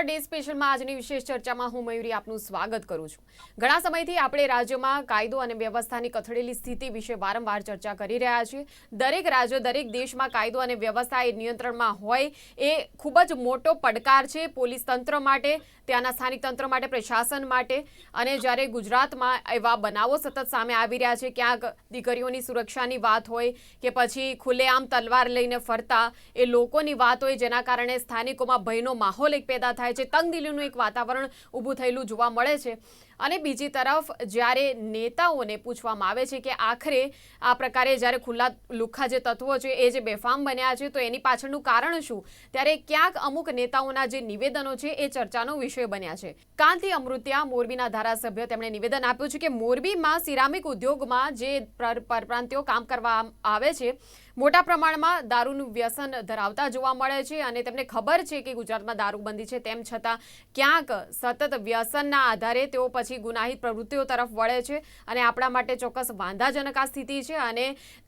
નમસ્કાર ડે સ્પેશિયલમાં આજની વિશેષ ચર્ચામાં હું મયુરી આપનું સ્વાગત કરું છું. ઘણા સમયથી આપણે રાજ્યમાં કાયદો અને વ્યવસ્થાની કથળેલી સ્થિતિ વિશે વારંવાર ચર્ચા કરી રહ્યા છીએ. દરેક રાજ્ય, દરેક દેશમાં કાયદો અને વ્યવસ્થા એ નિયંત્રણમાં હોય એ ખૂબ જ મોટો પડકાર છે પોલીસ તંત્ર માટે, ત્યાંના સ્થાનિક તંત્ર માટે, પ્રશાસન માટે. અને જ્યારે ગુજરાતમાં એવા બનાવો સતત સામે આવી રહ્યા છે, ક્યાંક દીકરીઓની સુરક્ષાની વાત હોય કે પછી ખુલ્લેઆમ તલવાર લઈને ફરતા, એ લોકોની વાત હોય જેના કારણે સ્થાનિકોમાં ભયનો માહોલ એક પેદા થાય છે. તંગદિલીનું એક વાતાવરણ ઊભું થયેલું જોવા મળે છે. અને બીજી તરફ જ્યારે નેતાઓને પૂછવામાં આવે છે કે આખરે આ પ્રકારે જ્યારે ખુલ્લા લુખ્ખા જે તત્વો છે એ જે બેફામ બન્યા છે, તો એની પાછળનું કારણ શું? ત્યારે ક્યાંક અમુક નેતાઓના જે નિવેદનો છે એ ચર્ચાનો વિષય બન્યા છે. કાંતિ અમૃત્યા મોરબીના ધારાસભ્ય તેમણે નિવેદન આપ્યું છે કે મોરબીમાં સિરામિક ઉદ્યોગમાં જે પર- પરપ્રાંતિયો કામ કરવા આવે છે મોટા પ્રમાણમાં દારૂનું વ્યસન ધરાવતા જોવા મળે છે અને તેમને ખબર છે કે ગુજરાતમાં દારૂબંધી છે, તેમ છતાં ક્યાંક સતત વ્યસનના આધારે તેઓ પછી ગુનાહિત પ્રવૃત્તિઓ તરફ વળે છે અને આપણા માટે ચોક્કસ વાંધાજનક આ સ્થિતિ છે અને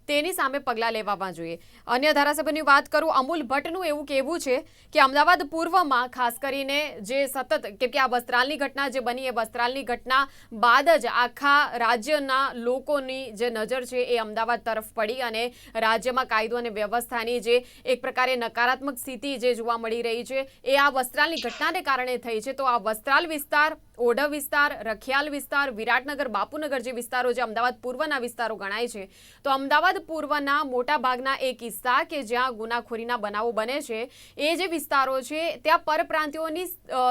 તેની સામે પગલાં લેવામાં જોઈએ. અન્ય ધારાસભ્યની વાત કરું, અમૂલ ભટ્ટનું એવું કહેવું છે કે અમદાવાદ પૂર્વમાં ખાસ કરીને જે સતત કેમ કે આ વસ્ત્રાલની ઘટના જે બની, એ વસ્ત્રાલની ઘટના બાદ જ આખા રાજ્યના લોકોની જે નજર છે એ અમદાવાદ તરફ પડી અને રાજ્યમાં કાયદો અને વ્યવસ્થાની જે એક પ્રકારે નકારાત્મક સ્થિતિ જે જોવા મળી રહી છે, એ આ વસ્ત્રાલની ઘટનાને કારણે થઈ છે. તો આ વસ્ત્રાલ વિસ્તાર ઓઢવ વિસ્તાર, રખિયાલ વિસ્તાર, વિરાટનગર, બાપુનગર જે વિસ્તારો જે અમદાવાદ પૂર્વના વિસ્તારો ગણાય છે. તો અમદાવાદ પૂર્વના મોટા ભાગના એ કિસ્સા કે જ્યાં ગુનાખોરીના બનાવો બને છે, એ જે વિસ્તારો છે, ત્યાં પરપ્રાંતિયોની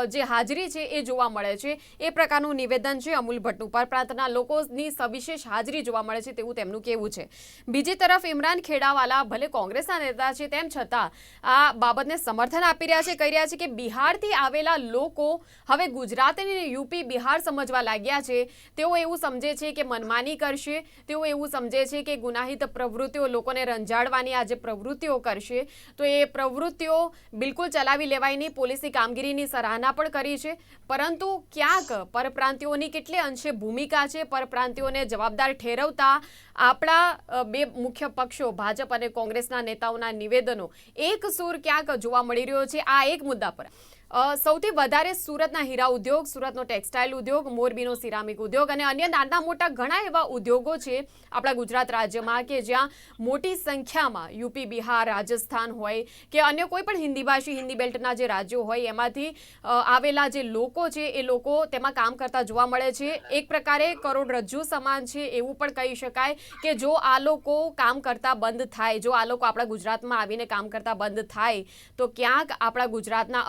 જે હાજરી છે, એ જોવા મળે છે. એ પ્રકારનું નિવેદન છે અમૂલ ભટ્ટનું પરપ્રાંતના લોકોની સવિશેષ હાજરી જોવા મળે છે તેવું તેમનું કહેવું છે. બીજી તરફ ઇમરાન ખેડાવાલા ભલે કોંગ્રેસના નેતા છે, તેમ છતાં આ બાબતને સમર્થન આપી રહ્યા છે, કહી રહ્યા છે કે બિહારથી આવેલા લોકો હવે ગુજરાતની યુપી બિહાર સમજવા લાગ્યા છે. તેઓ એવું સમજે છે કે મનમાની કરશે. તેઓ એવું સમજે છે કે ગુનાહિત પ્રવૃત્તિઓ લોકોને રંજાડવાની આજે પ્રવૃત્તિઓ કરશે. તો એ પ્રવૃત્તિઓ બિલકુલ ચલાવી લેવાય નહીં. પોલીસની કામગીરીની સરાહના પણ કરી છે. પરંતુ ક્યાંક પરપ્રાંતિઓની કેટલી અંશે ભૂમિકા છે, પરપ્રાંતિઓને જવાબદાર ઠેરવતા આપણા બે મુખ્ય પક્ષો, ભાજપ અને કોંગ્રેસના નેતાઓના નિવેદનો એક સૂર ક્યાંક જોવા મળી રહ્યો છે. આ એક મુદ્દા પર સૌથી વધારે સુરતના હીરા ઉદ્યોગ, સુરતનો ટેક્સટાઇલ ઉદ્યોગ, મોરબીનો સિરામિક ઉદ્યોગ અને અન્ય નાના મોટા ઘણા એવા ઉદ્યોગો છે આપણા ગુજરાત રાજ્યમાં કે જ્યાં મોટી સંખ્યામાં યુપી બિહાર, રાજસ્થાન હોય કે અન્ય કોઈ પણ હિન્દી ભાષી, હિન્દી બેલ્ટના જે રાજ્યો હોય એમાંથી આવેલા જે લોકો છે એ લોકો તેમાં કામ કરતા જોવા મળે છે. એક પ્રકારે કરોડરજ્જુ સમાન છે એવું પણ કહી શકાય કે જો આ લોકો કામ કરતા બંધ થાય, જો આ લોકો આપણા ગુજરાતમાં આવીને કામ કરતા બંધ થાય, તો ક્યાંક આપણા ગુજરાતના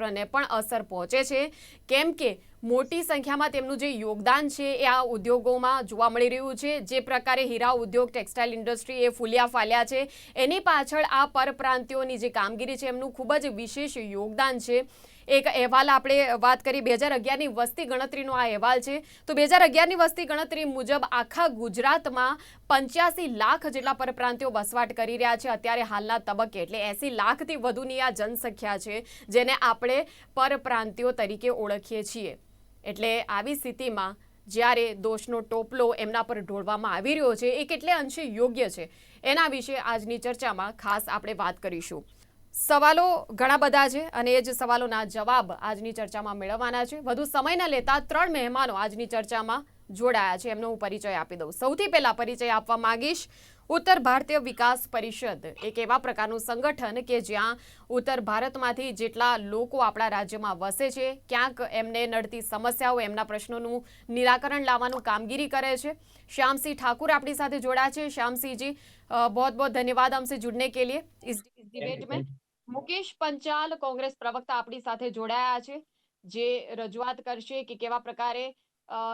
અર્થતંત્રને પણ અસર પહોંચે છે. કેમ કે મોટી સંખ્યામાં તેમનું જે યોગદાન છે એ આ ઉદ્યોગોમાં જોવા મળી રહ્યું છે. જે પ્રકારે હીરા ઉદ્યોગ, ટેક્સટાઇલ ઇન્ડસ્ટ્રી એ ફૂલ્યા ફાલ્યા છે. એની પાછળ આ પરપ્રાંતિયોની જે કામગીરી છે એમનું ખૂબ જ વિશેષ યોગદાન છે. એક અહેવાલ આપણે વાત કરી. બે હજાર અગિયારની વસ્તી ગણતરીનો આ અહેવાલ છે. તો બે હજાર અગિયારની વસ્તી ગણતરી મુજબ આખા ગુજરાતમાં પંચ્યાસી લાખ જેટલા પરપ્રાંતિયો વસવાટ કરી રહ્યા છે. અત્યારે હાલના તબક્કે એટલે એસી લાખથી વધુની આ જનસંખ્યા છે, જેને આપણે પરપ્રાંતિયો તરીકે ઓળખીએ છીએ. એટલે આવી સ્થિતિમાં જ્યારે દોષનો ટોપલો એમના પર ઢોળવામાં આવી રહ્યો છે, એ કેટલે અંશે યોગ્ય છે? એના વિશે આજની ચર્ચામાં ખાસ આપણે વાત કરીશું. સવાલો ઘણા બધા છે અને એ જ સવાલોના જવાબ આજની ચર્ચામાં મેળવવાના છે. વધુ સમય ન લેતા ત્રણ મહેમાનો આજની ચર્ચામાં જોડાયા છે. એમનો હું પરિચય આપી દઉં. સૌથી પહેલા પરિચય આપવા માંગીશ ઉત્તર ભારતીય વિકાસ પરિષદ એક એવા પ્રકારનું સંગઠન કે જ્યાં ઉત્તર ભારતમાંથી જેટલા લોકો આપણા રાજ્યમાં વસે છે ક્યાંક એમને નડતી સમસ્યાઓ એમના પ્રશ્નોનું નિરાકરણ લાવવાનું કામગીરી કરે છે श्यामसिंह ठाकुर अपनी साथ जोड़ा है श्यामसिंह जी बहुत बहुत धन्यवाद हमसे जुड़ने के लिए इस इस डिबेट में મુકેશ પંચાલ કોંગ્રેસ પ્રવક્તા આપણી સાથે જોડાયા છે જે રજૂઆત કરશે કે કેવા પ્રકારે અ,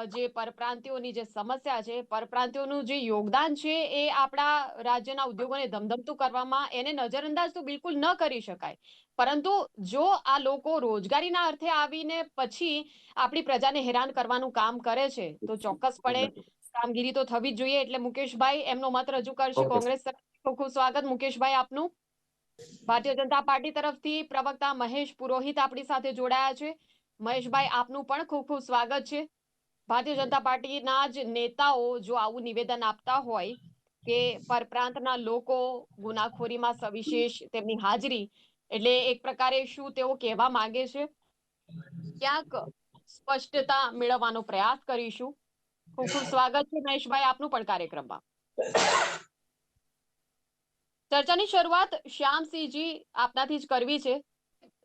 જે પરપ્રાંતિઓની જે સમસ્યા છે પરપ્રાંતિઓનું જે યોગદાન છે એ આપણા રાજ્યના ઉદ્યોગોને ધમધમતું કરવામાં એને નજરઅંદાજ તો બિલકુલ ન કરી શકાય. પરંતુ જો આ લોકો રોજગારીના અર્થે આવીને પછી આપણી પ્રજાને હેરાન કરવાનું કામ કરે છે તો ચોક્કસપણે કામગીરી તો થવી જ જોઈએ. એટલે મુકેશભાઈ એમનો મત રજૂ કરશે. કોંગ્રેસ તરફથી ખૂબ ખૂબ સ્વાગત. મુકેશભાઈ આપનું? ભારતીય જનતા પાર્ટી તરફથી પ્રવક્તા મહેશ પુરોહિત આપણી સાથે જોડાયા છે. મહેશભાઈ આપનું પણ ખૂબ ખૂબ સ્વાગત છે. ભારતીય જનતા પાર્ટીના જ નેતાઓ જો આવું નિવેદન આપતા હોય કે પરપ્રાંતના લોકો ગુનાખોરીમાં સવિશેષ તેમની હાજરી, એટલે એક પ્રકારે શું તેઓ કહેવા માંગે છે? ક્યાંક સ્પષ્ટતા મેળવવાનો પ્રયાસ કરીશું. ખૂબ ખૂબ સ્વાગત છે મહેશભાઈ આપનું પણ કાર્યક્રમમાં. ચર્ચાની શરૂઆત શ્યામસિંહજી આપનાથી જ કરવી છે.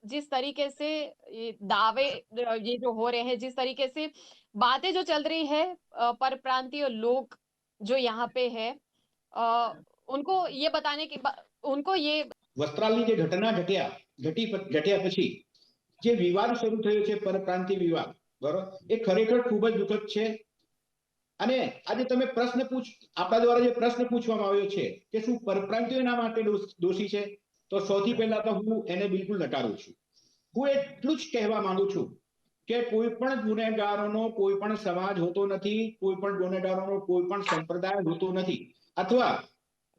जिस तरीके से ये दावे ये जो हो रहे हैं जिस तरीके से बातें जो चल रही है अ, पर प्रांतीय लोग जो यहाँ पे है अ, उनको ये बताने की बा- उनको ये વસ્ત્રાલની જે ઘટના ઘટ્યા ઘટી પ- ઘટ્યા પછી જે વિવાદ શરૂ થયો છે પરપ્રાંતીય વિવાદ બરોબર એ ખરેખર ખૂબ જ દુઃખદ છે અને આજે તમે પ્રશ્ન પૂછ આપણા દ્વારા જે પ્રશ્ન પૂછવામાં આવ્યો છે કે શું પરપ્રાંતીય એના માટે દોષ- દોષી છે તો સૌથી પહેલા તો હું એને બિલકુલ નકારું છું. હું એટલું જ કહેવા માંગુ છું કે કોઈ પણ ગુનેગારોનો કોઈ પણ સમાજ હોતો નથી, કોઈ પણ ગુનેગારોનો કોઈ પણ સંપ્રદાય હોતો નથી અથવા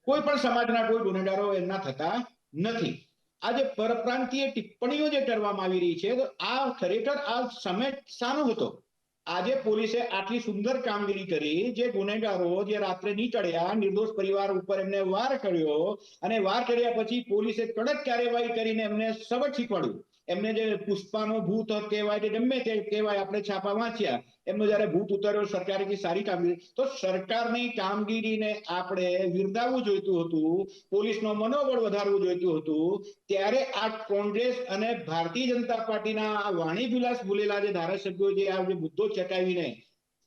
કોઈ પણ સમાજના કોઈ ગુનેગારો એમના થતા નથી. આ જે પરપ્રાંતીય ટિપ્પણીઓ જે કરવામાં આવી રહી છે, તો આ ખરેખર આ સમય શાનો હતો? આજે પોલીસે આટલી સુંદર કામગીરી કરી જે ગુનેગારો જે રાત્રે નીકળ્યા નિર્દોષ પરિવાર ઉપર એમને વાર કર્યો અને વાર કર્યા પછી પોલીસે કડક કાર્યવાહી કરીને એમને સબક શીખવાડ્યું. એમને જે પુષ્પાનો ભૂત કહેવાય ગમે તે કહેવાય, આપણે છાપા વાંચ્યા, એમનો જયારે ભૂત ઉતાર્યો સરકારે જે સારી કામગીરી, તો સરકારની કામગીરીને આપણે વિરદાવવું જોઈતું હતું, પોલીસનો મનોબળ વધારવું જોઈતું હતું, ત્યારે આ કોંગ્રેસ અને ભારતીય જનતા પાર્ટીના આ વાણી વિલાસ ભૂલેલા જે ધારાસભ્યો જે આ જે મુદ્દો ચકાવીને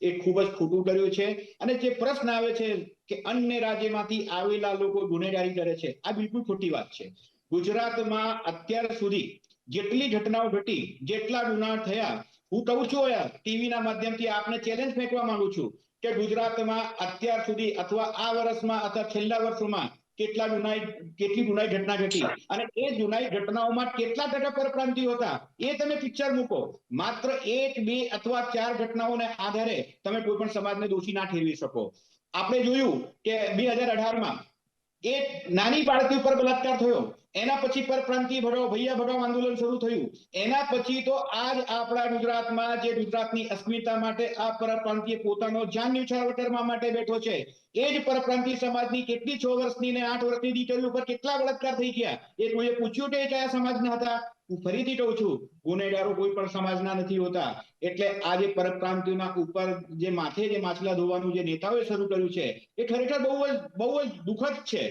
એ ખૂબ જ ખોટું કર્યું છે, અને જે પ્રશ્ન આવે છે કે અન્ય રાજ્યમાંથી આવેલા લોકો ગુનેગારી કરે છે, આ બિલકુલ ખોટી વાત છે. ગુજરાતમાં અત્યાર સુધી જેટલી ઘટનાઓ ઘટી, જેટલા ગુના થયા, હું કહું છું યાર ટીવીના માધ્યમથી આપને ચેલેન્જ ફેંકવા માંગુ છું કે ગુજરાતમાં અત્યાર સુધી અથવા આ વર્ષમાં અથવા છેલ્લા વર્ષોમાં કેટલા ગુનાઈ, કેટલી ગુનાઈ ઘટના ઘટી અને એ ગુનાઈ ઘટનાઓમાં કેટલા ટકા પરપ્રાંતિઓ હતા, એ તમે પિક્ચર મૂકો. માત્ર એક, બે અથવા ચાર ઘટનાઓને આધારે તમે કોઈ પણ સમાજને દોષી ના ઠેરવી શકો. આપણે જોયું કે બે હજાર અઢારમાં એક નાની બાળકી ઉપર બલાત્કાર થયો. એના પછી પરપ્રાંતિ ભરાવ ભૈયા ભરાવ આંદોલન શરૂ થયું. એના પછી તો આજ આપણા ગુજરાતમાં જે ગુજરાતની અસ્મિતા માટે આ પરપ્રાંતીય પોતાનો જાન ન્યુછાવર કરવા માટે બેઠો છે, એ જ પરપ્રાંતિ સમાજની કેટલી છ વર્ષની ને આઠ વર્ષની દીકરીઓ ઉપર કેટલા બળાત્કાર થઈ ગયા, એ કોઈએ પૂછ્યું કે કયા સમાજના હતા? હું ફરીથી કહું છું, ગુનેગારો કોઈ પણ સમાજના નથી હોતા. એટલે આ જે પરપ્રાંતિઓના ઉપર જે માથે જે માછલા ધોવાનું જે નેતાઓએ શરૂ કર્યું છે, એ ખરેખર બહુ જ બહુ જ દુઃખદ છે.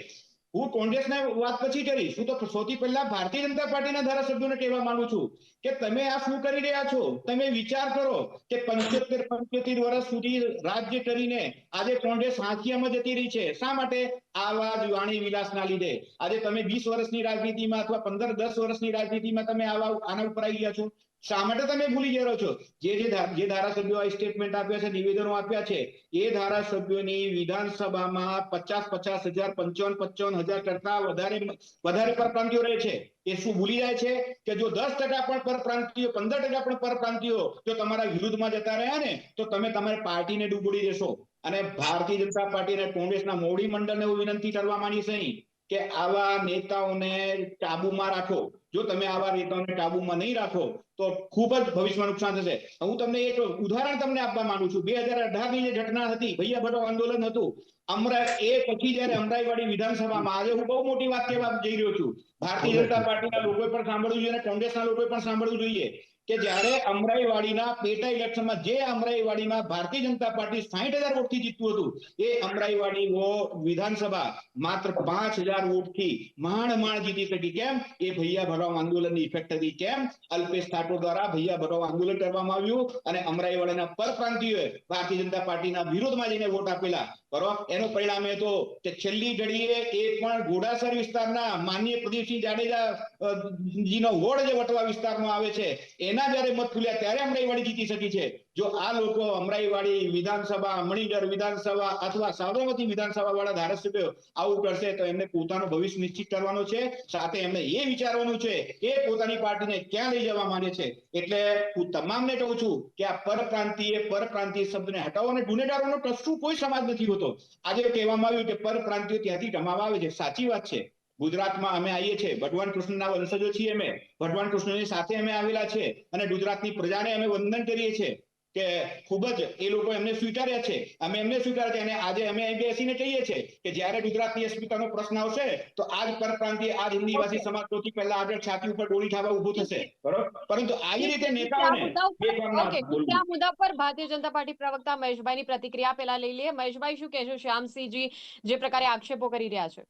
હું કોંગ્રેસના વાત પછી કરીશ હું તો સૌથી પહેલા ભારતીય જનતા પાર્ટીના ધારાસભ્યોને કહેવા માંગુ છું કે તમે આ શું કરી રહ્યા છો? તમે વિચાર કરો કે પંચોતેર પંચોતેર વર્ષ સુધી રાજ્ય કરીને આજે કોંગ્રેસ હાંસિયામાં જતી રહી છે. શા માટે? આવા જ વાણી વિલાસના લીધે. આજે તમે વીસ વર્ષની રાજનીતિમાં અથવા પંદર દસ વર્ષની રાજનીતિમાં તમે આવા આના ઉપર આવી ગયા છો. શા માટે તમે ભૂલી ગયા છો? જે જે ધારાસભ્યો આ સ્ટેટમેન્ટ આપ્યા છે, નિવેદનો આપ્યા છે, એ ધારાસભ્યોની વિધાનસભામાં પચાસ પચાસ હજાર પંચાવન પંચાવન હજાર કરતા વધારે વધારે પરપ્રાંતિઓ રહે છે. એ શું ભૂલી જાય છે? કે જો દસ ટકા પણ પરપ્રાંતિઓ, પંદર ટકા પણ પરપ્રાંતિઓ જો તમારા વિરુદ્ધમાં જતા રહ્યા ને, તો તમે તમારી પાર્ટીને ડૂબડી દેશો. અને ભારતીય જનતા પાર્ટી અને કોંગ્રેસના મોવડી મંડળને હું વિનંતી કરવા માંગીશ અહીં કે આવા નેતાઓને કાબુમાં રાખો. જો તમે આવા નેતાઓને કાબુમાં નહીં રાખો, તો ખૂબ જ ભવિષ્યમાં નુકસાન થશે. હું તમને એક ઉદાહરણ તમને આપવા માંગુ છું. બે હજાર અઢારની જે ઘટના હતી, ભૈયા ભટો આંદોલન હતું, અમરા, એ પછી જયારે અમરાઈવાડી વિધાનસભામાં, આજે હું બહુ મોટી વાત કહેવા જઈ રહ્યો છું. ભારતીય જનતા પાર્ટીના લોકોએ પણ સાંભળવું જોઈએ અને કોંગ્રેસના લોકોએ પણ સાંભળવું જોઈએ. કે જ્યારે અમરાઈવાડીના પેટા ઇલેક્શનમાં જે અમરાઈવાડીમાં ભારતીય જનતા પાર્ટી સાહીઠ હજાર વોટથી જીતતું હતું, એ અમરાઈવાડી વિધાનસભા માત્ર પાંચ હજાર વોટથી માંડ માંડ જીતી શકી. કેમ? એ ભૈયા ભરાવ આંદોલનની ઇફેક્ટ હતી. કેમ? અલ્પેશ ઠાકોર દ્વારા ભૈયા ભરાવ આંદોલન કરવામાં આવ્યું અને અમરાઈવાડીના પરપ્રાંતિઓએ ભારતીય જનતા પાર્ટીના વિરોધમાં જઈને વોટ આપેલા. બરોબર? એનું પરિણામ એ તો કે છેલ્લી ઘડીએ એ પણ ઘોડાસર વિસ્તારના માન્ય પ્રદીપસિંહ જાડેજા જીનો વોર્ડ જે વટવા વિસ્તારમાં આવે છે, એના જયારે મત ખુલ્યા ત્યારે અમરાઈવાડી જીતી શકી છે. જો આ લોકો અમરાઈવાડી વિધાનસભા મણિગઢ વિધાનસભા અથવા સાબરમતી વિધાનસભા વાળા ધારાસભ્યો આવું કરશે, તો એમને પોતાનું ભવિષ્ય નિશ્ચિત કરવાનો છે. સાથે એમને એ વિચારવાનું છે કે પોતાની પાર્ટીને ક્યાં લઈ જવા માંગે છે. એટલે હું તમામને કહું છું કે આ પરપ્રાંતીય પરપ્રાંતીય શબ્દને હટાવો અને ગુનેગારોનો કશું કોઈ સમાજ નથી હોતો. આજે કહેવામાં આવ્યું કે પરપ્રાંતિયો ત્યાંથી કમાવા આવે છે. સાચી વાત છે. ગુજરાતમાં અમે આવીએ છીએ. ભગવાન કૃષ્ણના વંશજો છીએ અમે. ભગવાન કૃષ્ણની સાથે અમે આવેલા છે અને ગુજરાતની પ્રજાને અમે વંદન કરીએ છીએ. કે ખૂબ જ એ લોકો એમને સ્વીકાર્યા છે. અમે એમને સ્વીકાર્યા છે અને આજે અમે અહીં બેસીને કહીએ છીએ કે જ્યારે ગુજરાતની સ્પીકરનો પ્રશ્ન આવશે તો આજ પરપ્રાંતીય આજ હિન્દી ભાષી સમાજ સૌથી પહેલા આગળ છાતી ઉપર ડોળી ઠાવા ઊભું થશે. બરોબર? પરંતુ આવી રીતે નેતાઓને. આ મુદ્દા પર ભારતીય જનતા પાર્ટી પ્રવક્તા મહેશભાઈની પ્રતિક્રિયા પહેલા લઈ લઈએ. મહેશભાઈ શું કહેશો? શ્યામસિંહજી જે પ્રકારે આક્ષેપો કરી રહ્યા છે.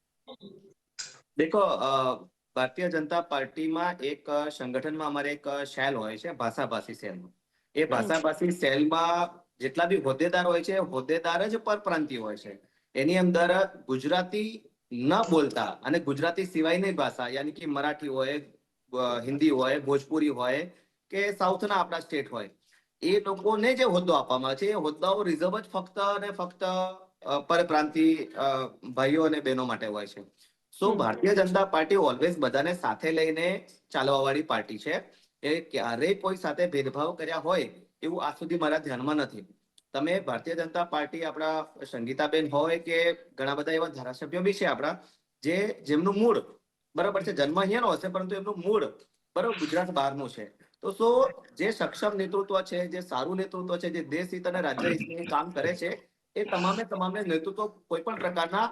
દેખો અ, ભારતીય જનતા પાર્ટીમાં એક સંગઠનમાં અમારે એક સેલ હોય છે ભાષાભાષી સેલનું એ ભાષાભાષી સેલમાં જેટલા બી હોદ્દેદાર હોય છે હોદ્દેદાર જ પરપ્રાંતિ હોય છે. એની અંદર ગુજરાતી ન બોલતા અને ગુજરાતી સિવાયની ભાષા યાની કે મરાઠી હોય હિન્દી હોય ભોજપુરી હોય કે સાઉથના આપણા સ્ટેટ હોય એ લોકોને જે હોદ્દો આપવામાં છે એ હોદ્દાઓ રિઝર્વ જ ફક્ત અને ફક્ત પરપ્રાંતિ ભાઈઓ અને બહેનો માટે હોય છે. સો ભારતીય જનતા પાર્ટી ઓલવેઝ બધાને સાથે લઈને ચાલવા વાળી પાર્ટી છે. એ ક્યારેય કોઈ સાથે ભેદભાવ કર્યા હોય એવું આજ સુધી મારા ધ્યાનમાં નથી. તમે ભારતીય જનતા પાર્ટી આપણા સંગીતાબેન હોય કે ઘણા બધા એવા ધારાસભ્યો બી છે આપણા, જે જેમનું મૂળ બરાબર છે, જન્મ અહીંયાનો હશે, પરંતુ એમનું મૂળ બરાબર ગુજરાત બહારનું છે. તો સો જે સક્ષમ નેતૃત્વ છે, જે સારું નેતૃત્વ છે, જે દેશ હિત અને રાજ્ય હિતનું કામ કરે છે, એ તમામે તમામને નેતૃત્વ કોઈ પણ પ્રકારના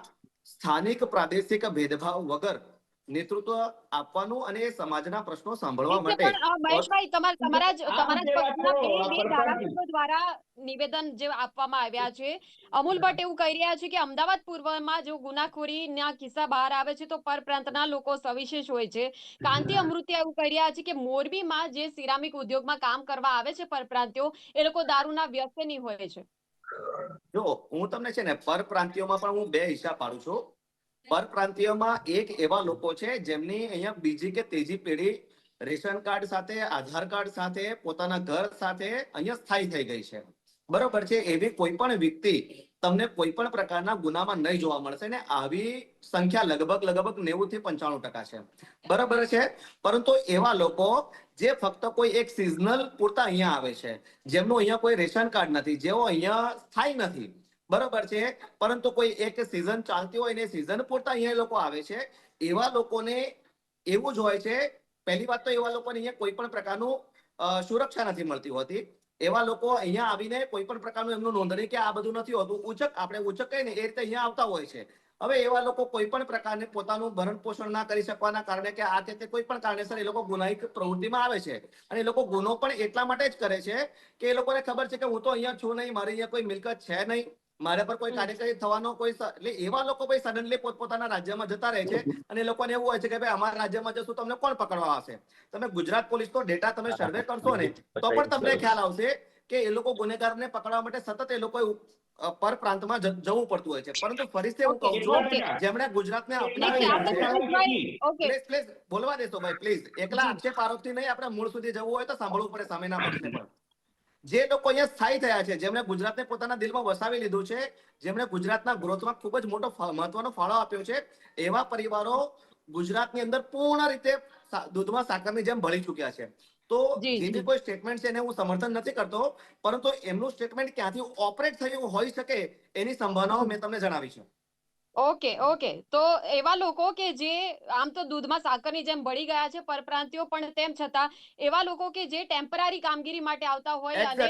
સ્થાનિક પ્રાદેશિક ભેદભાવ વગર નેતૃત્વ આપવાનું અને એ સમાજના પ્રશ્નો સાંભળવા માટે. મહેશભાઈ તમારા તમારા જ તમારા જ પક્ષના બે બે ધારાસભ્યો દ્વારા નિવેદન જે આપવામાં આવ્યા છે. અમૂલ ભટ્ટ એવું કહી રહ્યા છે કે અમદાવાદ પૂર્વમાં જો ગુનાખોરીના કિસ્સા બહાર આવે છે તો પરપ્રાંતના લોકો સવિશેષ હોય છે. કાંતિ અમૃતિયા એવું કહી રહ્યા છે કે મોરબીમાં જે સિરામિક ઉદ્યોગમાં કામ કરવા આવે છે પરપ્રાંતિયો એ લોકો દારૂના વ્યસની હોય છે. જો હું તમને છે ને પરપ્રાંતિયોમાં પણ હું બે હિસ્સા પાડું છું. પરપ્રાંતિયોમાં એક એવા લોકો છે જેમની અહીંયા બીજી કે ત્રીજી પેઢી રેશન કાર્ડ સાથે, આધાર કાર્ડ સાથે, પોતાના ઘર સાથે અહીંયા સ્થાયી થઈ ગઈ છે. બરોબર છે, એવી કોઈ પણ વ્યક્તિ તમને કોઈ પણ પ્રકારના ગુનામાં નહીં જોવા મળશે ને આવી સંખ્યા લગભગ લગભગ નેવું થી પંચાણું ટકા છે. બરાબર છે, પરંતુ એવા લોકો જે ફક્ત કોઈ એક સિઝનલ પૂરતા અહીંયા આવે છે, જેમનું અહીંયા કોઈ રેશન કાર્ડ નથી, જેઓ અહીંયા સ્થાયી નથી. બરોબર છે. પરંતુ કોઈ એક સિઝન ચાલતી હોય ને સિઝન પૂરતા અહીંયા લોકો આવે છે. એવા લોકોને એવું જ હોય છે, પહેલી વાત તો એવા લોકોને અહીંયા કોઈ પણ પ્રકારનું સુરક્ષા નથી મળતી હોતી. એવા લોકો અહીંયા આવીને કોઈ પણ પ્રકારનું એમનું નોંધણી કે આ બધું નથી હોતું ઉચક આપણે ઉચક કહીને એ રીતે અહીંયા આવતા હોય છે. હવે એવા લોકો કોઈ પણ પ્રકારને પોતાનું ભરણ પોષણ ના કરી શકવાના કારણે કે આ તે કોઈ પણ કારણેસર એ લોકો ગુનાહિત પ્રવૃત્તિમાં આવે છે. અને એ લોકો ગુનો પણ એટલા માટે જ કરે છે કે એ લોકોને ખબર છે કે હું તો અહીંયા છું નહીં, મારી અહીંયા કોઈ મિલકત છે નહીં. મારે પર કોઈ કાર્યકારી થવાનો કોઈ એટલે એવા લોકો ભાઈ સડનલી પોતપોતાના રાજ્યમાં જતા રહે છે અને એ લોકોને એવું હોય છે કે ભાઈ અમારા રાજ્યમાં જશું તમને કોણ પકડવા આવશે? તમે ગુજરાત પોલીસ તો ડેટા તમે સર્વે કરશો ને તો પણ તમને ખ્યાલ આવશે કે એ લોકો ગુનેગારને પકડવા માટે સતત એ લોકો પર પ્રાંતમાં જવું પડતું હોય છે. પરંતુ ફરીથી હું કહું છું. જેમણે ગુજરાતને અપનાવી પ્લીઝ બોલવા દેશો ભાઈ પ્લીઝ એકલા આક્ષેપ આરોપથી નહીં આપણે મૂળ સુધી જવું હોય તો સાંભળવું પડે સામેના પક્ષને પણ. જે લોકો અહીંયા સ્થાયી થયા છે જેમણે ગુજરાતને પોતાના દિલમાં વસાવી લીધું છે જેમણે ગુજરાતના ગ્રોથમાં ખૂબ જ મોટો મહત્વનો ફાળો આપ્યો છે એવા પરિવારો ગુજરાતની અંદર પૂર્ણ રીતે દૂધમાં સાકરની જેમ ભળી ચૂક્યા છે. તો જે બી કોઈ સ્ટેટમેન્ટ છે એને હું સમર્થન નથી કરતો પરંતુ એમનું સ્ટેટમેન્ટ ક્યાંથી ઓપરેટ થયું હોઈ શકે એની સંભાવનાઓ મેં તમને જણાવી છે. Okay okay. તો એવા લોકો કે જે આમ તો દૂધમાં સાકરની જેમ ભળી ગયા છે પરપ્રાંતિયો પણ તેમ છતાં એવા લોકો કે જે ટેમ્પરરી કામગીરી માટે આવતા હોય અને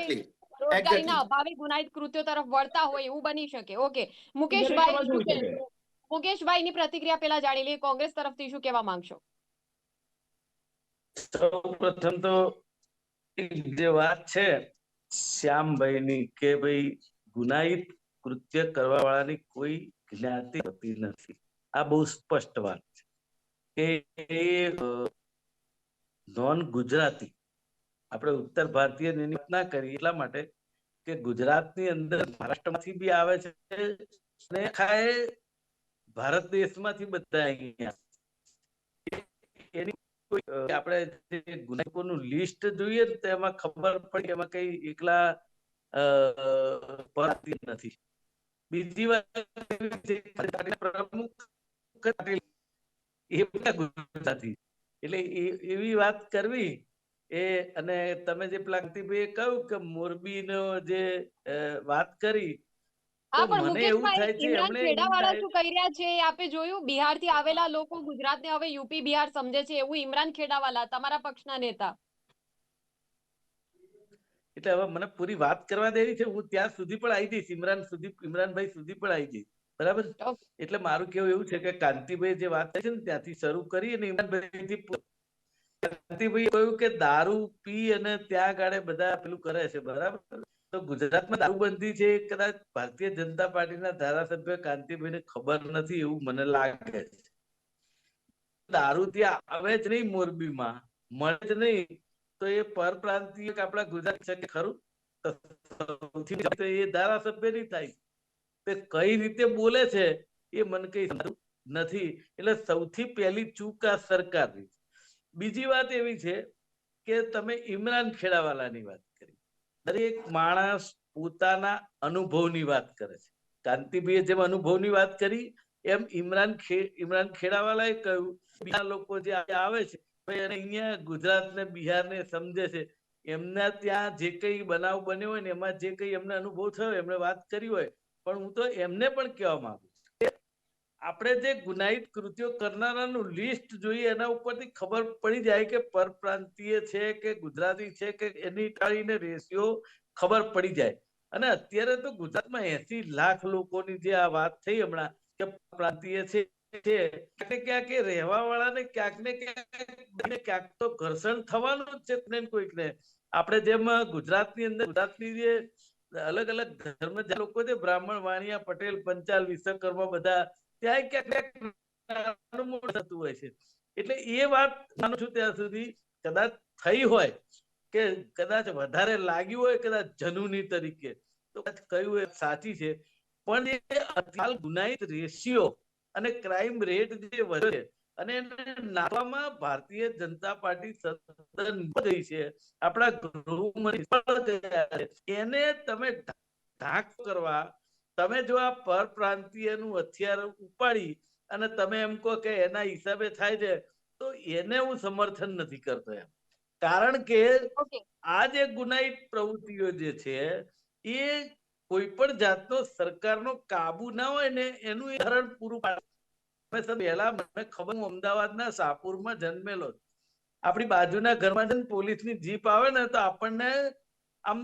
રોજગારીના અભાવે ગુનાહિત કૃત્યો તરફ વળતા હોય એવું બની શકે. ઓકે. મુકેશભાઈ મુકેશભાઈ. મુકેશભાઈની પ્રતિક્રિયા પેલા જાણી લઈએ. કોંગ્રેસ તરફથી શું કહેવા માંગશો? સૌપ્રથમ તો એક જે વાત છે શ્યામભાઈની કે ભાઈ ગુનાહિત કૃત્ય કરવા વાળાની કોઈ જ્ઞાતિ હોતી નથી. આ બહુ સ્પષ્ટ વાત છે કે નોન ગુજરાતી. આપણે ઉત્તર ભારતીય નિમિત્ત ના કરીએ એટલા માટે કે ગુજરાતની અંદર મહારાષ્ટ્રમાંથી બી આવે છે અને ખાય ભારત દેશમાંથી બધા અહીંયા એની આપણે જે ગુનાહિતોનું લિસ્ટ જોઈએ તો એમાં ખબર પડી એમાં કઈ એકલા અ, નથી. બીજી વાત પ્રમુખ એ બધા ગુજરાતી. એટલે એવી વાત કરવી એ અને તમે જે પ્લાંતિભાઈ કહ્યું કે મોરબીનો જે વાત કરી આપે જોયું બિહારથી આવેલા લોકો ગુજરાત ને હવે યુપી બિહાર સમજે છે એવું ઇમરાન ખેડાવાલા તમારા પક્ષના નેતા. એટલે હવે મને પૂરી વાત કરવા દેવી છે હું ત્યાં સુધી પણ આવી જઈશ ઇમરાન સુધી ઇમરાનભાઈ સુધી પણ આવી જઈશ. બરાબર? એટલે મારું કેવું એવું છે કે કાંતિભાઈ જે વાત કરી છે ને ત્યાંથી શરૂ કરી અને ઇમરાનભાઈ કાંતિભાઈ કહ્યું કે દારૂ પી અને ત્યાં ગાળે બધા પેલું કરે છે બરાબર? તો ગુજરાતમાં દારૂબંધી છે કદાચ ભારતીય જનતા પાર્ટીના ધારાસભ્ય કાંતિભાઈને ખબર નથી એવું મને લાગે છે. દારૂ ત્યાં આવે જ નહીં મોરબીમાં મળે જ નહીં. તો એ પરપ્રાંતીય આપણા ગુજરાત છે કે ખરું? સૌથી એ ધારાસભ્ય નહીં થાય. તે કઈ રીતે બોલે છે એ મને કઈ નથી. એટલે સૌથી પહેલી ચૂક આ સરકારની. બીજી વાત એવી છે કે તમે ઇમરાન ખેડાવાલાની વાત કરી. દરેક માણસ પોતાના અનુભવની વાત કરે છે. કાંતિભાઈએ જેમ અનુભવની વાત કરી, એમ ઇમરાન ઇમરાન ખેડાવાલાએ કહ્યું, બીજા લોકો જે આવે છે અને અહીંયા ગુજરાત ને બિહાર ને સમજે છે. એમના ત્યાં જે કઈ બનાવ બન્યો હોય ને, એમાં જે કઈ એમને અનુભવ થયો એમણે વાત કરી હોય, પણ હું તો એમને પણ કહેવા માંગુ આપણે જે ગુનાહિત કૃત્યો કરનારાનું લિસ્ટ જોઈએ, એના ઉપરથી ખબર પડી જાય કે પરપ્રાંતીય છે કે ગુજરાતી છે કે એની ટાળીને રેશિયો ખબર પડી જાય. અને અત્યારે તો ગુજરાતમાં એસી લાખ લોકોની જે આ વાત થઈ હમણાં, કે પ્રાંતીય છે છે. ક્યાંક ક્યાંક એ રહેવા વાળાને ક્યાંક ને ક્યાંક ક્યાંક તો ઘર્ષણ થવાનું જ છે કોઈક ને. આપણે જેમ ગુજરાતની અંદર, ગુજરાતની જે અલગ અલગ ધર્મ લોકો છે, બ્રાહ્મણ, વાણિયા, પટેલ, પંચાલ, વિશ્વકર્મા બધા ત્યાં ક્યાંક ક્યાંક થતું હોય છે. એટલે એ વાત માનું છું ત્યાં સુધી, કદાચ થઈ હોય કે કદાચ વધારે લાગ્યું હોય, કદાચ જનુની તરીકે, તો કદાચ કહ્યું એ સાચી છે. પણ એ હાલ ગુનાહિત રેશિયો અને ક્રાઇમ રેટ જે વધ્યો છે અને એને નાખવામાં ભારતીય જનતા પાર્ટી સતત ગઈ છે. આપણા ગૃહમંત્રી એને તમે ઢાંક કરવા તમે જો આ પરપ્રાંતીયનું હથિયાર ઉપાડી અને તમે એમ કહો કે એના હિસાબે થાય છે તો એને હું સમર્થન નથી કરતો એમ. કારણ કે આ જે ગુનાહિત પ્રવૃત્તિઓ જે છે એ કોઈ પણ જાતનો સરકારનો કાબુ ના હોય ને એનું ઉદાહરણ પૂરું પાડે. પહેલા મને ખબર હું અમદાવાદના સાપુરમાં જન્મેલો આપણી બાજુના ઘરમાં જઈને પોલીસની જીપ આવે ને તો આપણને આમ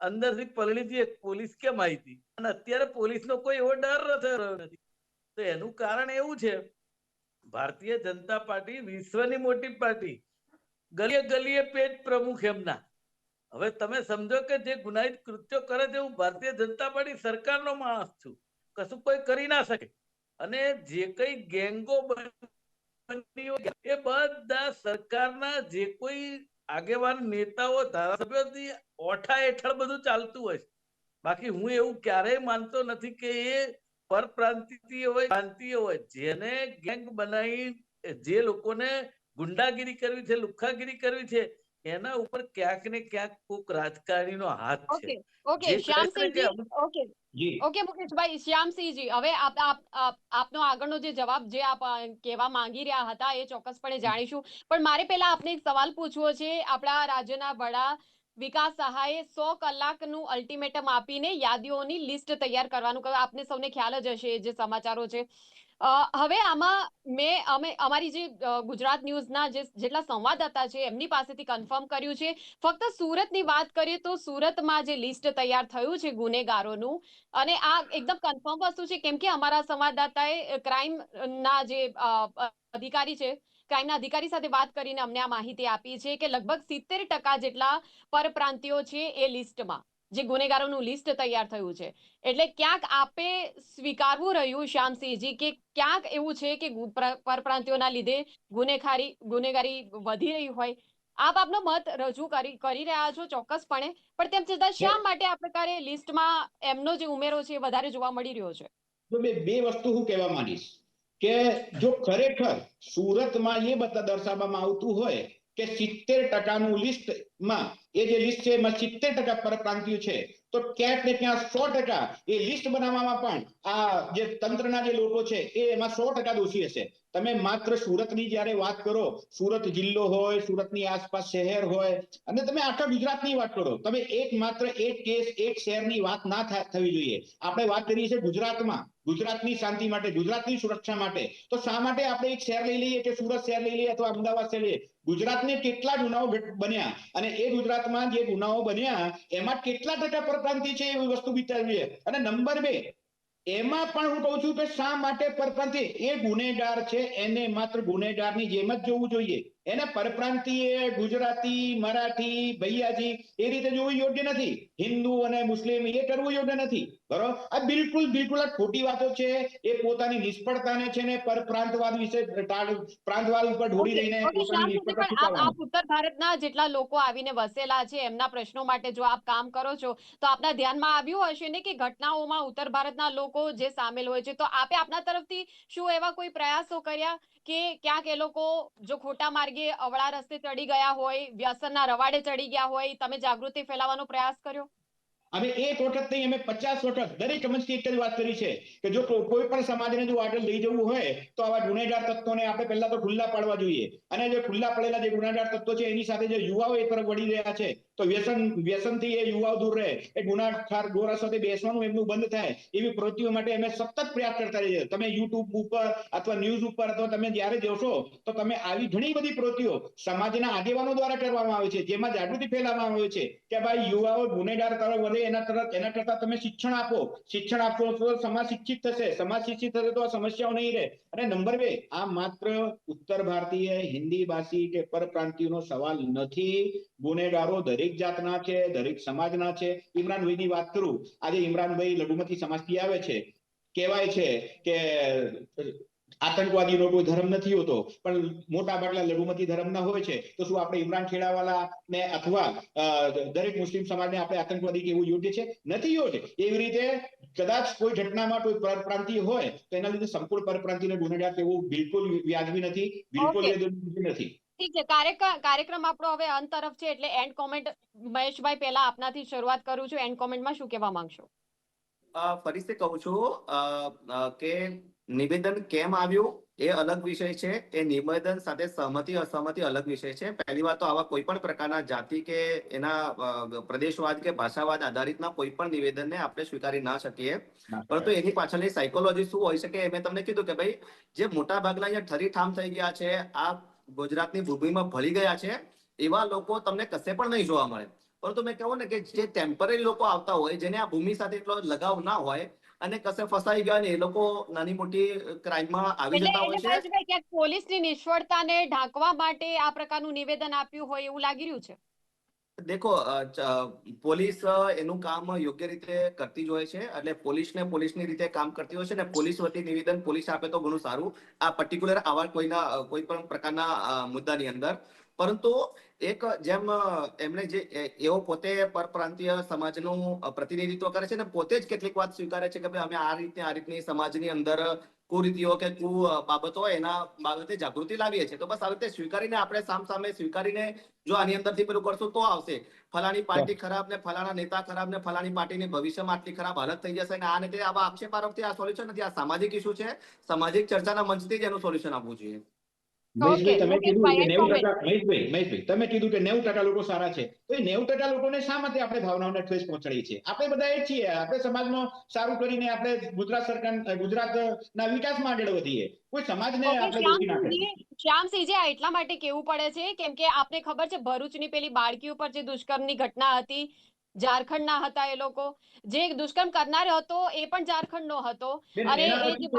અંદરથી પલળીથી એક પોલીસ કેમ આવી અને અત્યારે પોલીસનો કોઈ એવો ડર થયો નથી. તો એનું કારણ એવું છે, ભારતીય જનતા પાર્ટી વિશ્વની મોટી પાર્ટી. ગલીએ ગલીએ પેજ પ્રમુખ એમના. હવે તમે સમજો કે જે ગુનાહિત કૃત્યો કરે છે હું ભારતીય જનતા પાર્ટી સરકારનો માણસ છું. કશું કોઈ કરી ના શકે. અને જે કઈ ગેંગો બની એ બધા સરકારના જે કોઈ આગેવાન નેતાઓ, ધારાસભ્યોથી ઓઠા હેઠળ બધું ચાલતું હોય બાકી હું એવું ક્યારેય માનતો નથી કે એ પરપ્રાંતીય હોય, પ્રાંતિય હોય. જેને ગેંગ બનાવી, જે લોકોને ગુંડાગીરી કરવી છે, લુખ્ખાગીરી કરવી છે એના ઉપર ક્યાંક ને ક્યાંક કોક રાજકારણીનો હાથ છે. Okay Shyamsinhji okay. Okay Mukeshbhai Shyamsinhji હવે આપ આપ આપ- આપનો આગળનો જે જવાબ જે આપ કેવા કહેવા માંગી રહ્યા હતા એ ચોક્કસપણે જાણીશું. પણ મારે પહેલા આપને એક સવાલ પૂછવો છે. આપણા રાજ્યના વડા વિકાસ સહાયે સો કલાકનું અલ્ટિમેટમ આપીને યાદીઓની લિસ્ટ તૈયાર કરવાનું કહ્યું. આપને સૌને ખ્યાલ જ હશે જે સમાચારો છે. હવે આમાં મેં, અમે, અમારી જે ગુજરાત ન્યૂઝના જે, જેટલા સંવાદદાતા છે, એમની પાસેથી કન્ફર્મ કર્યું છે. ફક્ત સુરતની વાત કરીએ તો સુરતમાં જે લિસ્ટ તૈયાર થયું છે ગુનેગારોનું, અને આ એકદમ કન્ફર્મ વસ્તુ છે, કેમ કે અમારા સંવાદદાતાએ ક્રાઇમ ના જે અધિકારી છે ક્રાઇમના અધિકારી સાથે વાત કરીને અમને આ માહિતી આપી છે કે લગભગ સિત્તેર ટકા જેટલા પરપ્રાંતિયો છે એ લિસ્ટમાં જે ગુનેગારોનું લિસ્ટ તૈયાર થયું છે. એટલે ક્યાંક આપે સ્વીકારવું રહ્યું શ્યામસિંહજી કે ક્યાંક એવું છે કે પરપ્રાંતિઓના લીધે ગુનેખારી ગુનેગારી વધી રહી હોય. આપ આપનો મત રજૂ કરી કરી રહ્યા છો ચોક્કસપણે પણ તેમ છતાં શા માટે આ પ્રકારે લિસ્ટમાં એમનો જે ઉમેરો છે વધારે જોવા મળી રહ્યો છે? તો બે બે વસ્તુ હું કહેવા માંગીશ કે જો ખરેખર સુરતમાં એ બતા દર્શાવવામાં આવતું હોય કે સિત્તેર ટકાનું લિસ્ટમાં એ જે લિસ્ટ છે એમાં સિત્તેર ટકા પરપ્રાંતિયો છે. તો ક્યાંક ને ક્યાં સો ટકા એ લિસ્ટ બનાવવામાં પણ આ જે તંત્રના જે લોકો છે એ એમાં સો ટકા દોષી હશે. તમે માત્ર સુરતની જ્યારે વાત કરો, સુરત જિલ્લો હોય, સુરતની આસપાસ શહેર હોય, અને તમે આખા ગુજરાતની વાત કરો, તમે એક માત્ર એક કેસ, એક શહેરની વાત ના થવી જોઈએ. આપણે વાત કરીએ છીએ ગુજરાતમાં. ગુજરાતની શાંતિ માટે, ગુજરાતની સુરક્ષા માટે. તો શા માટે આપણે એક શહેર લઈ લઈએ કે સુરત શહેર લઈ લઈએ અથવા અમદાવાદ શહેર લઈએ? ગુજરાતને કેટલા ગુનાઓ બન્યા અને એ ગુજરાતમાં જે ગુનાઓ બન્યા, એમાં કેટલા ટકા પરપ્રાંતિ છે એવી વસ્તુ વિચારવી. અને નંબર બે, એમાં પણ હું કહું છું કે શા માટે પરપ્રાંતિ એ ગુનેગાર છે, એને માત્ર ગુનેગારની જેમ જ જોવું જોઈએ એને પરપ્રાંતીય ગુજરાતી મરાઠી ભૈયાજી એ રીતે જોવું યોગ્ય નથી. હિન્દુ અને મુસ્લિમ એ કરવું યોગ્ય નથી. બરોબર? આ બિલકુલ બિલકુલ આ ખોટી વાતો છે. એ પોતાની નિષ્ફળતાને છે ને પરપ્રાંતવાદ વિશે પ્રાંતવાદ ઉપર ઢોળી પોતાની નિષ્ફળતા. આપ ઉત્તર ભારતના જેટલા લોકો આવીને વસેલા છે એમના પ્રશ્નો માટે જો આપ કામ કરો છો તો આપના ધ્યાનમાં આવ્યું હશે ને કે ઘટનાઓમાં ઉત્તર ભારતના લોકો જે સામેલ હોય છે તો આપે આપના તરફથી શું એવા કોઈ પ્રયાસો કર્યા? કે ક્યાંક એ લોકો જો ખોટા માર્ગે અવળા રસ્તે ચડી ગયા હોય, વ્યસનના રવાડે ચડી ગયા હોય, તમે જાગૃતિ ફેલાવવાનો પ્રયાસ કર્યો? અમે એક વખત નહીં, અમે પચાસ વખત દરેક મંચથી એક જ વાત કરી છે કે જો કોઈ પણ સમાજને જો આગળ લઈ જવું હોય, તો આવા ગુનેગાર તત્વોને આપણે પહેલા તો ખુલ્લા પાડવા જોઈએ. અને જે ખુલ્લા પડેલા જે ગુનેગાર તત્વો છે, એની સાથે જે યુવાઓ એ તરફ વળી રહ્યા છે તો વ્યસન, વ્યસનથી એ યુવાઓ દૂર રહે. એ ગુનાખાર ગોરા સાથે બેસવાનું એમનું બંધ થાય. એવી પ્રવૃત્તિઓ માટે અમે સતત પ્રયાસ કરતા રહીએ તમે યુટ્યુબ ઉપર અથવા ન્યૂઝ ઉપર અથવા તમે જ્યારે જોશો, તો તમે આવી ઘણી બધી પ્રવૃત્તિઓ સમાજના આગેવાનો દ્વારા કરવામાં આવે છે. જેમાં જાગૃતિ ફેલાવવામાં આવે છે કે ભાઈ, યુવાઓ ગુનેગાર તરફ વધે, એના તરફ, એના કરતા તમે શિક્ષણ આપો. શિક્ષણ આપશો તો સમાજ શિક્ષિત થશે. સમાજ શિક્ષિત થશે તો આ સમસ્યાઓ નહીં રહે. અને નંબર બે, આ માત્ર ઉત્તર ભારતીય હિન્દી ભાષી કે પરપ્રાંતિયોનો સવાલ નથી. ગુનેગારો દરેક જાતના છે દરેક સમાજના છે. ઇમરાનભાઈની વાત કરું આજે ઇમરાનભાઈ લઘુમતી સમાજથી આવે છે. કહેવાય છે કે આતંકવાદીનો કોઈ ધર્મ નથી હોતો પણ મોટા ભાગના લઘુમતી ધર્મના હોય છે. તો શું આપણે ઇમરાન ખેડાવાલા ને અથવા દરેક મુસ્લિમ સમાજને આપણે આતંકવાદી કેવું યોગ્ય છે? નથી યોગ્ય. એવી રીતે કદાચ કોઈ ઘટનામાં કોઈ પરપ્રાંતિ હોય તો એના લીધે સંપૂર્ણ પરપ્રાંતિને ગુનેગાર કહેવું બિલકુલ વ્યાજબી નથી બિલકુલ નથી. ઠીક છે. કાર્યક્રમ આપણો હવે અંત તરફ છે એટલે એન્ડ કોમેન્ટ મહેશભાઈ પહેલા આપનાથી શરૂઆત કરું છું. એન્ડ કોમેન્ટમાં શું કહેવા માંગશો? ફરીથી કહું છું કે નિવેદન કેમ આવ્યું એ અલગ વિષય છે. એ નિવેદન સાથે સહમતિ અસહમતિ અલગ વિષય છે. પહેલી વાત તો આવા કોઈ પણ પ્રકારના જાતિ કે એના પ્રદેશવાદ કે ભાષાવાદ આધારિતના કોઈ પણ નિવેદનને આપણે સ્વીકારી ના શકીએ. પરંતુ એની પાછળની સાયકોલોજી શું હોઈ શકે એ મેં તમને કીધું કે ભાઈ જે મોટા ભાગના અહીંયા ઠરી ઠામ થઈ ગયા છે આ ગુજરાતની ભૂમિમાં ભળી ગયા છે એવા લોકો તમને કશે પણ નહીં જોવા મળે. પરંતુ મેં કહું ને કે જે ટેમ્પરરી લોકો આવતા હોય જેને આ ભૂમિ સાથે એટલો લગાવ ના હોય અને કશે ફસાઈ ગયા ને એ લોકો નાની મોટી ક્રાઇમમાં આવી જતા હોય છે. પોલીસની નિષ્ફળતાને ઢાંકવા માટે આ પ્રકારનું નિવેદન આપ્યું હોય એવું લાગી રહ્યું છે? દેખો પોલીસ એનું કામ યોગ્ય રીતે કરતી જ છે. એટલે પોલીસને પોલીસની રીતે કામ કરતી હોય છે ને પોલીસ વતી નિવેદન પોલીસ આપે તો ઘણું સારું. આ પર્ટિક્યુલર આવા કોઈના કોઈ પણ પ્રકારના મુદ્દાની અંદર. પરંતુ એક જેમ એમણે જે એવો પોતે પરપ્રાંતીય સમાજનું પ્રતિનિધિત્વ કરે છે ને પોતે જ કેટલીક વાત સ્વીકારે છે કે ભાઈ અમે આ રીતે, આ રીતની સમાજની અંદર કુરીતિઓ કે કુ બાબતો એના બાબતે જાગૃતિ લાવીએ છીએ. તો બસ આવી રીતે સ્વીકારીને આપણે સામ સામે સ્વીકારીને જો આની અંદરથી પેલું કરશું તો આવશે. ફલાણી પાર્ટી ખરાબ ને ફલાણા નેતા ખરાબ ને ફલાણી પાર્ટીની ભવિષ્યમાં આટલી ખરાબ હાલત થઈ જશે ને આ ને તે આવા આક્ષેપ આરોપથી આ સોલ્યુશન નથી. આ સામાજિક ઇસ્યુ છે. સામાજિક ચર્ચાના મંચથી જ એનું સોલ્યુશન આપવું જોઈએ. મહેશભાઈ તમે કીધું કે નેવું ટકા મહેશભાઈ મહેશભાઈ તમે કીધું કે નેવું ટકા લોકો સારા છે. તો એ નેવું ટકા લોકોને શા માટે આપણે ભાવનાઓને ઠેસ પહોંચાડીએ છીએ? આપણે બધા એ છીએ. આપણે સમાજમાં સારું કરીને આપણે ગુજરાત સરકાર ગુજરાતના વિકાસમાં આગળ વધીએ. કોઈ સમાજને આપણે દોષી ના શ્યામસિંહજી શ્યામસિંહજી આ એટલા માટે કેવું પડે છે કેમ કે આપને ખબર છે ભરૂચની પેલી બાળકી ઉપર જે દુષ્કર્મની ઘટના હતી ઝારખંડના હતા એ લોકો. જે દુષ્કર્મ કરનાર હતો એ પણ ઝારખંડનો હતો. અને એના એ પછી જે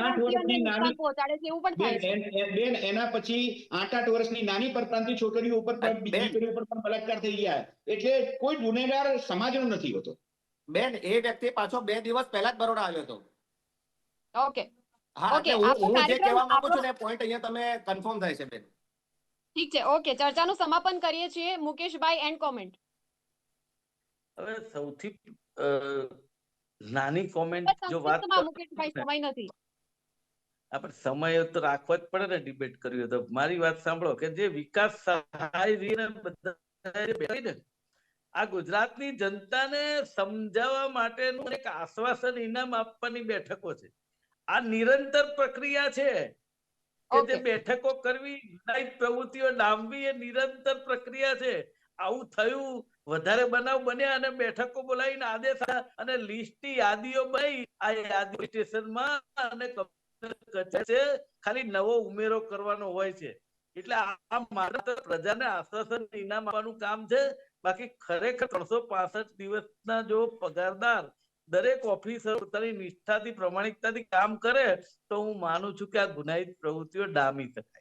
આઠ વર્ષની નાની નુકસાન પહોંચાડે છે એવું પણ થાય બેન છે. એન- એન- બેન એના પછી આઠ આઠ વર્ષની નાની પરપ્રાંતીય છોકરીઓ ઉપર પણ છોકરીઓ ઉપર પણ બલાત્કાર થઈ ગયા. એટલે કોઈ ગુનેગાર સમાજનો નથી હોતો. બેન એ વ્યક્તિ પાછો બે દિવસ પહેલા જ બરોડા આવ્યો હતો. ઓકે. હા ઓકે હું જે કહેવા માંગુ છું ને પોઈન્ટ અહીંયા તમે કન્ફર્મ થાય છે બેન. ઠીક છે ઓકે ચર્ચાનું સમાપન કરીએ છીએ. મુકેશભાઈ એન્ડ કોમેન્ટ હવે સૌથી નાની કોમેન્ટ જો વાત મુકેશભાઈ સમય નથી. આપણે સમય તો રાખવો જ પડે ને ડિબેટ કર્યો તો. મારી વાત સાંભળો કે જે વિકાસ સહાય બધા આ ગુજરાતની જનતાને સમજાવવા માટેનું એક આશ્વાસન ઇનામ આપવાની બેઠકો છે. આ નિરંતર પ્રક્રિયા છે. કે જે બેઠકો કરવી વિધાયક પ્રવૃત્તિઓ ડામવી એ નિરંતર પ્રક્રિયા છે. આવું થયું વધારે બનાવ બન્યા અને બેઠકો બોલાવીને આદેશ અને લિસ્ટની યાદીઓ બની. આ યાદી સ્ટેશનમાં અને છે ખાલી નવો ઉમેરો કરવાનો હોય છે. એટલે આ આ માત્ર પ્રજાને આશ્વાસન ઇનામ આપવાનું કામ છે. બાકી ખરેખર ત્રણસો પાસઠ દિવસના જો પગારદાર દરેક ઓફિસર પોતાની નિષ્ઠાથી, પ્રમાણિકતાથી કામ કરે, તો હું માનું છું કે આ ગુનાહિત પ્રવૃત્તિઓ ડામી શકાય.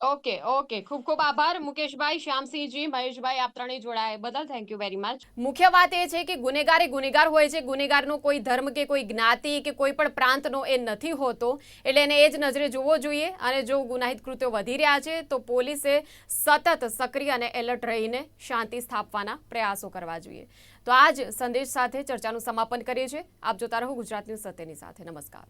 ઓકે ઓકે ખૂબ ખૂબ આભાર. મુકેશભાઈ, શ્યામસિંહજી, મહેશભાઈ, આપ ત્રણેય જોડાયા બદલ થેન્ક યુ વેરી મચ મુખ્ય વાત એ છે કે ગુનેગાર એ ગુનેગાર હોય છે. ગુનેગારનો કોઈ ધર્મ કે કોઈ જ્ઞાતિ કે કોઈ પણ પ્રાંતનો એ નથી હોતો. એટલે એને એ જ નજરે જોવો જોઈએ. અને જો ગુનાહિત કૃત્યો વધી રહ્યા છે, તો પોલીસે સતત સક્રિય અને એલર્ટ રહીને શાંતિ સ્થાપવાના પ્રયાસો કરવા જોઈએ. તો આ જ સંદેશ સાથે ચર્ચાનું સમાપન કરીએ છીએ. આપ જોતા રહો ગુજરાત સત્યની સાથે. નમસ્કાર.